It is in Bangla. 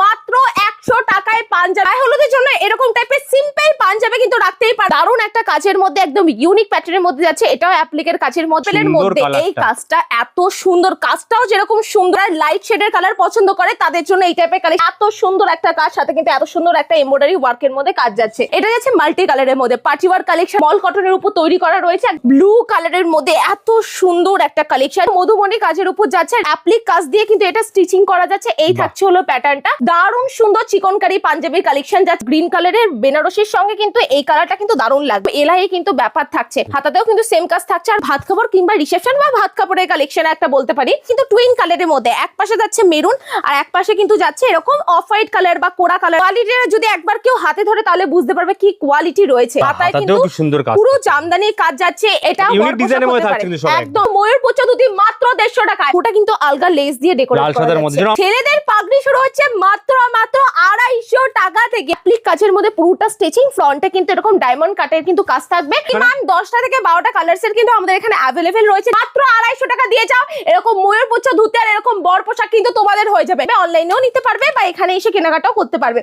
মাত্র একশো টাকায় পাঞ্জাবি হলুদের জন্য এরকম টাইপের সিম্পল কিন্তু রাখতেই পারে দারুণ একটা কাজের মধ্যে একদম ইউনিক প্যাটার্নের মধ্যে যাচ্ছে। এটাও অ্যাপ্লিকের কাজের মধ্যে। মধ্যে এই কাজটা এত সুন্দর কাজটাও যেরকম সুন্দর লাইট শেডের কালার পছন্দ করে তাদের জন্য এই টাইপের কালার এত সুন্দর একটা কাজ সাথে কিন্তু এত সুন্দর একটা এমব্রয়ডারি ওয়ার্কের মধ্যে কাজ যাচ্ছে। এটা যাচ্ছে মাল্টি কালারের মধ্যে। পার্টি ওয়ার কালেকশন মল কটনের উপর তৈরি করা রয়েছে। ব্লু কালারের মধ্যে এত সুন্দর একটা কালেকশন মধুমণি কাজের উপর যাচ্ছে। অ্যাপ্লিক কাজ দিয়ে কিন্তু এটা স্টিচিং করা যাচ্ছে। এই থাকছে হলো প্যাটার্নটা দারুণ সুন্দর চিকনকারি পাঞ্জাবির কালেকশন যাচ্ছে গ্রিন কালারের বেনারসির সঙ্গে কিন্তু এই কালারটা কিন্তু দারুণ লাগবে। এলাই কিন্তু ব্যাপার থাকছে। হাতাতেও কিন্তু সেম কাজ থাকছে। আর ভাত খাবার কিংবা রিসেপশন বা ভাত কাপড়ের কালেকশন একটা বলতে পারি কিন্তু টুইন কালারের মধ্যে। এক পাশে যাচ্ছে মেরুন আর এক পাশে কিন্তু যাচ্ছে এরকম অফ হোয়াইট কালার বা কোড়া কালার কোয়ালিটির যদি একবার কেউ হাতে ধরে তাহলে বুঝতে পারবে কি কোয়ালিটি রয়েছে। হাতায় কিন্তু পুরো জামদানির কাজ যাচ্ছে। এটা একদম। ময়ূর পোচা দুটি মাত্র দেড়শো টাকা ওটা কিন্তু আলগা লেস দিয়ে ডেকোরেট করা ছেলেদের পাগড়ি শুরু হচ্ছে মাত্র টাকা থেকে অ্যাপ্লিক কাজের মধ্যে পুরোটা স্টিচিং ফ্রন্টে কিন্তু এরকম ডায়মন্ড কাটের কিন্তু কাজ থাকবে। কিমান দশটা থেকে বারোটা কালারস এর কিন্তু আমাদের এখানে অ্যাভেলেবেল রয়েছে। মাত্র আড়াইশো টাকা দিয়ে যাও। এরকম ময়ূর পোচা ধুতে আর এরকম বর পোশাক কিন্তু তোমাদের হয়ে যাবে। অনলাইনেও নিতে পারবে বা এখানে এসে কেনাকাটাও করতে পারবে।